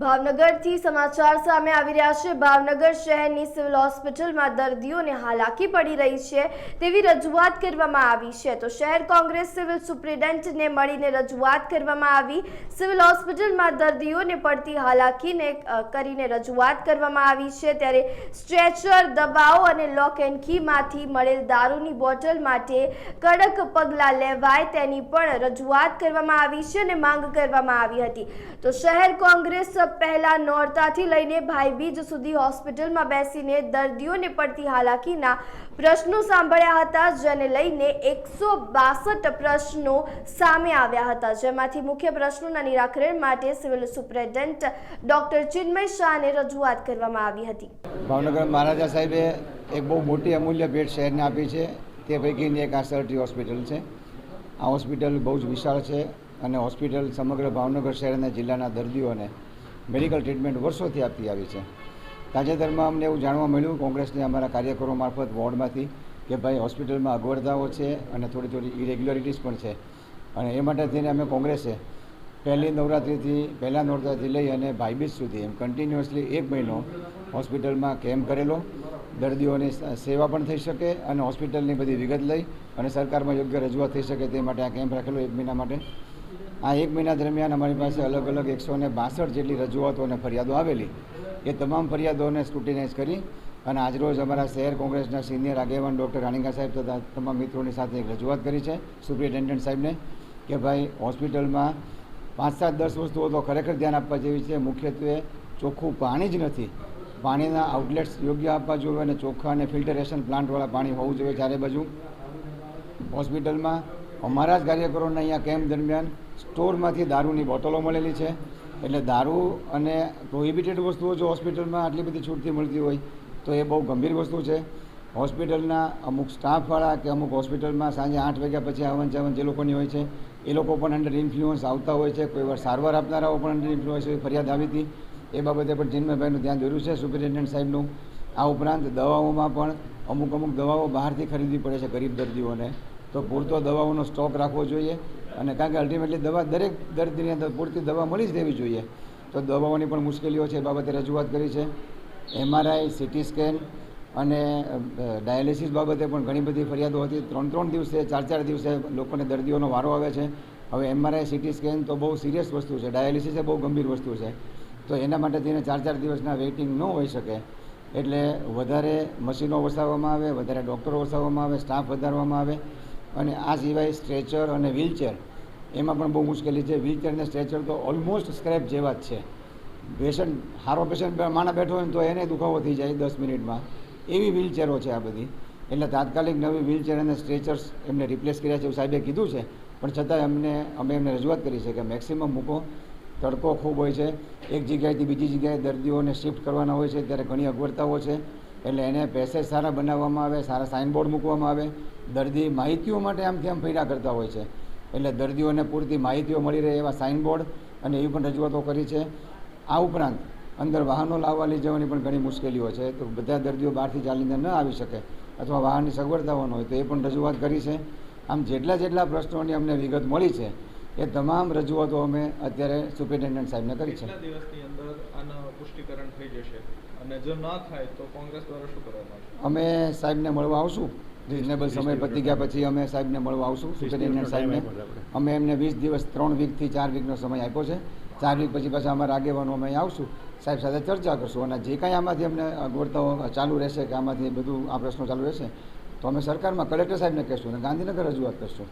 ભાવનગરથી સમાચાર સામે આવી રહ્યા છે. ભાવનગર શહેરની સિવિલ હોસ્પિટલમાં દર્દીઓને હાલાકી પડી રહી છે તેવી રજૂઆત કરવામાં આવી છે. તો શહેર કોંગ્રેસ સિવિલ સુપ્રિન્ટેન્ડન્ટને મળીને રજૂઆત કરવામાં આવી. સિવિલ હોસ્પિટલમાં દર્દીઓને પડતી હાલાકીને કરીને રજૂઆત કરવામાં આવી છે. ત્યારે સ્ટ્રેચર દબાવો અને લોક એન્ડ કીમાંથી મળેલ દારૂની બોટલ માટે કડક પગલાં લેવાય તેની પણ રજૂઆત કરવામાં આવી છે અને માંગ કરવામાં આવી હતી. તો શહેર કોંગ્રેસ પહેલા નોરતાથી લઈને ભાઈબીજ સુધી હોસ્પિટલમાં બેસીને દર્દીઓને પડતી હાલાકીના પ્રશ્નો સાંભળ્યા હતા, જેને લઈને એકસો બાસઠ પ્રશ્નો સામે આવ્યા હતા. જેમાંથી મુખ્ય પ્રશ્નોના નિરાકરણ માટે સિવિલ સુપ્રિન્ટેન્ડન્ટ ડોક્ટર ચિન્મય શાહને રજૂઆત કરવામાં આવી હતી. ભાવનગર મહારાજા સાહેબે એક બહુ મોટી અમૂલ્ય ભેટ શહેરને આપી છે. તે પૈકીની એક આ સરટી હોસ્પિટલ છે. આ હોસ્પિટલ બહુ જ વિશાળ છે અને હોસ્પિટલ સમગ્ર ભાવનગર શહેર અને જિલ્લાના દર્દીઓને મેડિકલ ટ્રીટમેન્ટ વર્ષોથી આપતી આવી છે. તાજેતરમાં અમને એવું જાણવા મળ્યું, કોંગ્રેસને અમારા કાર્યકરો મારફત વોર્ડમાંથી કે ભાઈ હોસ્પિટલમાં અગવડતાઓ છે અને થોડી થોડી ઇરેગ્યુલરિટીઝ પણ છે. અને એ માટે થઈને અમે કોંગ્રેસે પહેલી નવરાત્રિથી પહેલા નવરાત્રિથી લઈ અને ભાઈબીજ સુધી એમ કન્ટિન્યુઅસલી એક મહિનો હોસ્પિટલમાં કેમ્પ કરેલો. દર્દીઓની સેવા પણ થઈ શકે અને હોસ્પિટલની બધી વિગત લઈ અને સરકારમાં યોગ્ય રજૂઆત થઈ શકે તે માટે આ કેમ્પ રાખેલો એક મહિના માટે. આ એક મહિના દરમિયાન અમારી પાસે અલગ અલગ એકસો ને બાસઠ જેટલી રજૂઆતો અને ફરિયાદો આવેલી. એ તમામ ફરિયાદોને સ્ક્રુટિનાઇઝ કરી અને આજરોજ અમારા શહેર કોંગ્રેસના સિનિયર આગેવાન ડૉક્ટર રાણીકા સાહેબ તથા તમામ મિત્રોની સાથે એક રજૂઆત કરી છે. સુપ્રિન્ટેન્ડન્ટ સાહેબને કે ભાઈ, હોસ્પિટલમાં પાંચ સાત દસ વસ્તુઓ તો ખરેખર ધ્યાન આપવા જેવી છે. મુખ્યત્વે ચોખ્ખું પાણી જ નથી. પાણીના આઉટલેટ્સ યોગ્ય આપવા જોઈએ અને ચોખ્ખા અને ફિલ્ટરેશન પ્લાન્ટવાળા પાણી હોવું જોઈએ ચારે બાજુ. હોસ્પિટલમાં અમારા જ કાર્યકરોને અહીંયા કેમ્પ દરમિયાન સ્ટોરમાંથી દારૂની બોટલો મળેલી છે. એટલે દારૂ અને પ્રોહિબિટેડ વસ્તુઓ જો હોસ્પિટલમાં આટલી બધી છૂટથી મળતી હોય, તો એ બહુ ગંભીર વસ્તુ છે. હોસ્પિટલના અમુક સ્ટાફવાળા કે અમુક હોસ્પિટલમાં સાંજે આઠ વાગ્યા પછી આવન જાવન જે લોકોની હોય છે, એ લોકો પણ અંડર ઇન્ફ્લુઅન્સ આવતા હોય છે. કોઈ વાર સારવાર આપનારાઓ પણ અંડર ઇન્ફ્લુઅન્સ ફરિયાદ આવી હતી. એ બાબતે પણ ચિન્મયભાઈનું ધ્યાન દોર્યું છે. સુપ્રિન્ટેન્ડન્ટ સાહેબનું આ ઉપરાંત દવાઓમાં પણ અમુક અમુક દવાઓ બહારથી ખરીદવી પડે છે ગરીબ દર્દીઓને. તો પૂરતો દવાઓનો સ્ટોક રાખવો જોઈએ અને કારણ કે અલ્ટિમેટલી દવા દરેક દર્દીની અંદર પૂરતી દવા મળી જ દેવી જોઈએ. તો દવાઓની પણ મુશ્કેલીઓ છે એ બાબતે રજૂઆત કરી છે. એમઆરઆઈ સિટી સ્કેન અને ડાયાલિસિસ બાબતે પણ ઘણી બધી ફરિયાદો હતી. ત્રણ ત્રણ દિવસે, ચાર ચાર દિવસે લોકોને દર્દીઓનો વારો આવે છે. હવે એમઆરઆઈ સીટી સ્કેન તો બહુ સિરિયસ વસ્તુ છે. ડાયાલિસિસ એ બહુ ગંભીર વસ્તુ છે. તો એના માટે તેને ચાર ચાર દિવસના વેઇટિંગ ન હોઈ શકે. એટલે વધારે મશીનો વસાવવામાં આવે, વધારે ડૉક્ટરો વસાવવામાં આવે સ્ટાફ વધારવામાં આવે અને આ સિવાય સ્ટ્રેચર અને વ્હીલચેર, એમાં પણ બહુ મુશ્કેલી છે. વ્હીલચેર અને સ્ટ્રેચર તો ઓલમોસ્ટ સ્ક્રેપ જેવા જ છે. પેશન્ટ સારો પેશન્ટ માણા બેઠો હોય તો એને દુખાવો થઈ જાય દસ મિનિટમાં. એવી વ્હીલચેરો છે આ બધી. એટલે તાત્કાલિક નવી વ્હીલચેર અને સ્ટ્રેચર્સ એમને રિપ્લેસ કર્યા છે એવું સાહેબે કીધું છે. પણ છતાં એમને અમે એમને રજૂઆત કરી છે કે મેક્સિમમ મૂકો. તડકો ખૂબ હોય છે. એક જગ્યાએથી બીજી જગ્યાએ દર્દીઓને શિફ્ટ કરવાના હોય છે. ત્યારે ઘણી અગવડતાઓ છે. એટલે એને પેસેજ સારા બનાવવામાં આવે, સારા સાઇનબોર્ડ મૂકવામાં આવે. દર્દી માહિતીઓ માટે આમથી આમ ફેરા કરતા હોય છે. એટલે દર્દીઓને પૂરતી માહિતીઓ મળી રહે એવા સાઇનબોર્ડ અને એવી પણ રજૂઆતો કરી છે. આ ઉપરાંત અંદર વાહનો લાવવા લઈ જવાની પણ ઘણી મુશ્કેલીઓ છે. તો બધા દર્દીઓ બહારથી ચાલીને ન આવી શકે અથવા વાહનની સગવડતા ન હોય તો એ પણ રજૂઆત કરી છે. આમ જેટલા જેટલા પ્રશ્નોની અમને વિગત મળી છે, એ તમામ રજૂઆતો અમે અત્યારે સુપ્રિન્ટેન્ડન્ટ સાહેબને કરી છે. દિવસની અંદર આના પુષ્ટિકરણ થઈ જશે? અને જો ન થાય તો કોંગ્રેસ દ્વારા શું કરવામાં અમે સાહેબને મળવા આવશું. રિઝનેબલ સમય પતી ગયા પછી અમે સાહેબને મળવા આવશું. સુપ્રિન્ટેન્ડન્ટ સાહેબને. અમે એમને વીસ દિવસ ત્રણ વીકથી ચાર વીકનો સમય આપ્યો છે. ચાર વીક પછી પાછા અમારા આગેવાનો અમે આવશું. સાહેબ સાથે ચર્ચા કરશું અને જે કાંઈ આમાંથી અમને અગવડતાઓ ચાલુ રહેશે કે આમાંથી બધું આ પ્રશ્નો ચાલુ રહેશે તો અમે સરકારમાં કલેક્ટર સાહેબને કહેશું અને ગાંધીનગર રજૂઆત કરશું.